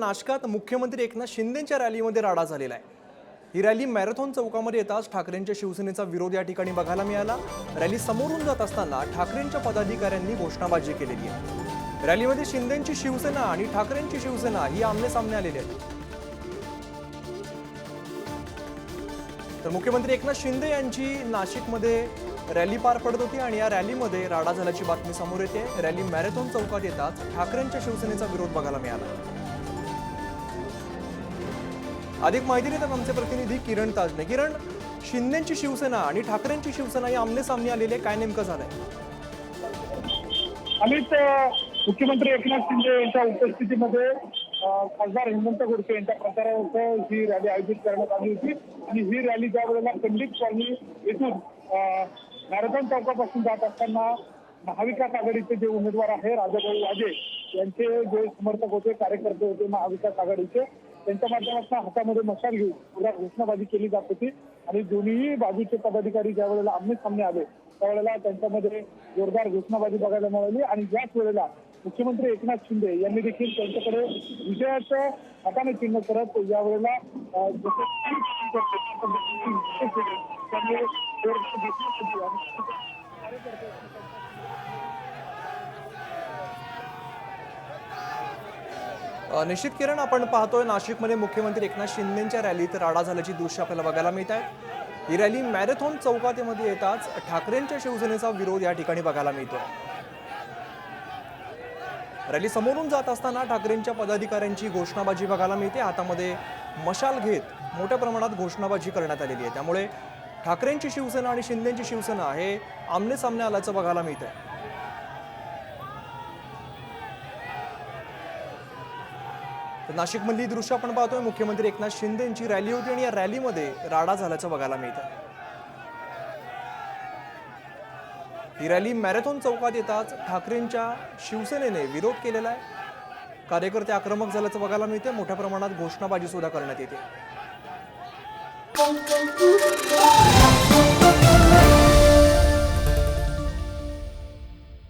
नाशकात मुख्यमंत्री एकनाथ शिंदेच्या रॅलीमध्ये राडा झालेला आहे. ही रॅली मॅरेथॉन चौकामध्ये येताच ठाकरेंच्या शिवसेनेचा विरोध या ठिकाणी बघायला मिळाला. रॅली समोरून जात असताना ठाकरेंच्या पदाधिकाऱ्यांनी घोषणाबाजी केलेली आहे. रॅलीमध्ये शिंदेची शिवसेना आणि ठाकरेंची शिवसेना ही आमने सामने आलेली आहे तर मुख्यमंत्री एकनाथ शिंदे यांची नाशिकमध्ये रॅली पार पडत होती आणि या रॅलीमध्ये राडा झाल्याची बातमी समोर येते. रॅली मॅरेथॉन चौकात येताच ठाकरेंच्या शिवसेनेचा विरोध बघायला मिळाला. अधिक माहिती देतात आमचे प्रतिनिधी किरण ताजने किरण शिंदेची शिवसेना आणि ठाकरेंची शिवसेना या आमने सामने आलेले काय नेमकं झालंय? अमित मुख्यमंत्री एकनाथ शिंदे यांच्या उपस्थितीमध्ये खासदार हेमंत गोडसे यांच्या प्रचारार्थ ही रॅली आयोजित करण्यात आली होती. आणि ही रॅली ज्या वेळेला पंडित कॉलनी येथून मॅरेथॉन चौकापासून जात असताना महाविकास आघाडीचे जे उमेदवार आहे राजाभाऊ वाजे यांचे जे समर्थक होते कार्यकर्ते होते महाविकास आघाडीचे त्यांच्या माध्यमातून हातामध्ये मशाल घेऊन पुरा घोषणाबाजी केली जात होती. आणि दोन्ही बाजूचे पदाधिकारी ज्या वेळेला आमने सामने आले त्यावेळेला त्यांच्यामध्ये जोरदार घोषणाबाजी बघायला मिळाली. आणि याच वेळेला मुख्यमंत्री एकनाथ शिंदे यांनी देखील त्यांच्याकडे विजयाचं हाताने चिन्ह करत यावेळेला जसे त्यांनी जोरदार घोषणा केली आणि अ, निश्चित किरण आपण पाहतोय नाशिकमध्ये मुख्यमंत्री एकनाथ शिंदेंच्या रॅलीत राडा झाल्याची दृश्य आपल्याला बघायला मिळत आहे. ही रॅली मॅरेथॉन चौकातीमध्ये येताच ठाकरेंच्या शिवसेनेचा विरोध या ठिकाणी बघायला मिळतोय. रॅली समोरून जात असताना ठाकरेंच्या पदाधिकाऱ्यांची घोषणाबाजी बघायला मिळते. हातामध्ये मशाल घेत मोठ्या प्रमाणात घोषणाबाजी करण्यात आलेली आहे. त्यामुळे ठाकरेंची शिवसेना आणि शिंदेंची शिवसेना हे आमने सामने आल्याचं बघायला मिळत आहे नाशिकमधली ही दृश्य आपण पाहतोय. मुख्यमंत्री एकनाथ शिंदे यांची रॅली होती आणि या रॅलीमध्ये राडा झाल्याचं बघायला मिळतं. ही रॅली मॅरेथॉन चौकात येताच ठाकरेंच्या शिवसेनेने विरोध केलेला आहे. कार्यकर्ते आक्रमक झाल्याचं बघायला मिळते मोठ्या प्रमाणात घोषणाबाजी सुद्धा करण्यात येते.